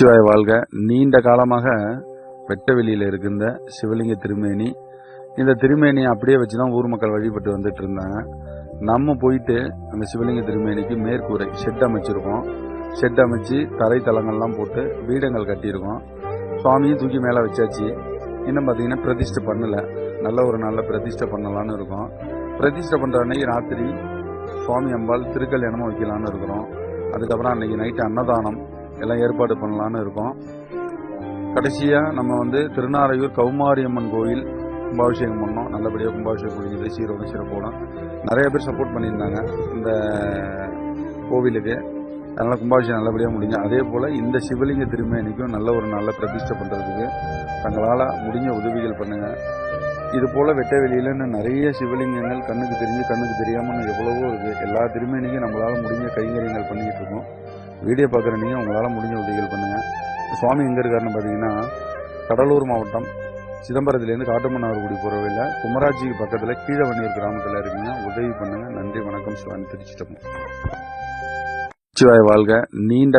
நமச்சிவாய வாழ்க. நீண்ட காலமாக வெட்ட வெளியில் இருக்கின்ற சிவலிங்க திருமேனி. இந்த திருமேனியை அப்படியே வச்சு தான் ஊர் மக்கள் வழிபட்டு வந்துட்டு இருந்தாங்க. நம்ம போயிட்டு அந்த சிவலிங்க திருமேனிக்கு மேற்கூரை ஷெட் அமைச்சிருக்கோம். ஷெட் அமைச்சு தரை தளங்கள்லாம் போட்டு வீடங்கள் கட்டியிருக்கோம். சுவாமியும் தூக்கி மேலே வச்சாச்சு. இன்னும் பார்த்தீங்கன்னா பிரதிஷ்டை பண்ணலை. நல்ல ஒரு நல்ல பிரதிஷ்டை பண்ணலான்னு இருக்கோம். பிரதிஷ்டை பண்ணுற அன்னைக்கு ராத்திரி சுவாமி அம்பாள் திருக்கல்யாணமும் வைக்கலான்னு இருக்கிறோம். அதுக்கப்புறம் அன்னைக்கு நைட்டு அன்னதானம். எல்லாம் ஏற்பாடு பண்ணலான்னு இருக்கோம். கடைசியாக நம்ம வந்து திருநாரையூர் கௌமாரியம்மன் கோயில் கும்பாபிஷேகம் பண்ணோம். நல்லபடியாக கும்பாபிஷேகம் முடிஞ்சது. சீரோட சிறப்போடும். நிறைய பேர் சப்போர்ட் பண்ணியிருந்தாங்க இந்த கோவிலுக்கு. அதனால் கும்பாபிஷேகம் நல்லபடியாக முடிஞ்சு. அதே போல் இந்த சிவலிங்க திருமேனிக்கும் நல்ல ஒரு நல்ல பிரதிஷ்டை பண்ணுறதுக்கு தங்களால் முடிஞ்ச உதவிகள் பண்ணுங்கள் இது போல் வெட்ட வெளியிலன்னு நிறைய சிவலிங்கங்கள் கண்ணுக்கு தெரிஞ்சு கண்ணுக்கு தெரியாமல் எவ்வளவோ இருக்குது எல்லா திருமேனிக்கும் நம்மளால் முடிஞ்ச கைங்கரியங்கள் பண்ணிக்கிட்டு இருக்கோம். வீடியோ பார்க்குற நீங்கள் உங்களால் முடிஞ்ச உதவிகள் பண்ணுங்கள் சுவாமி எங்கே இருக்காருன்னு பார்த்தீங்கன்னா கடலூர் மாவட்டம் சிதம்பரத்துலேருந்து காட்டுமன்னார்குடி போகிறவையில் குமராஜிக்கு பக்கத்தில் கீழவண்ணீர் கிராமத்தில் இருக்குங்க உதவி பண்ணுங்கள் நன்றி வணக்கம் சிவானி திருச்சிட்டம் சிவாய் வாழ்க. நீண்ட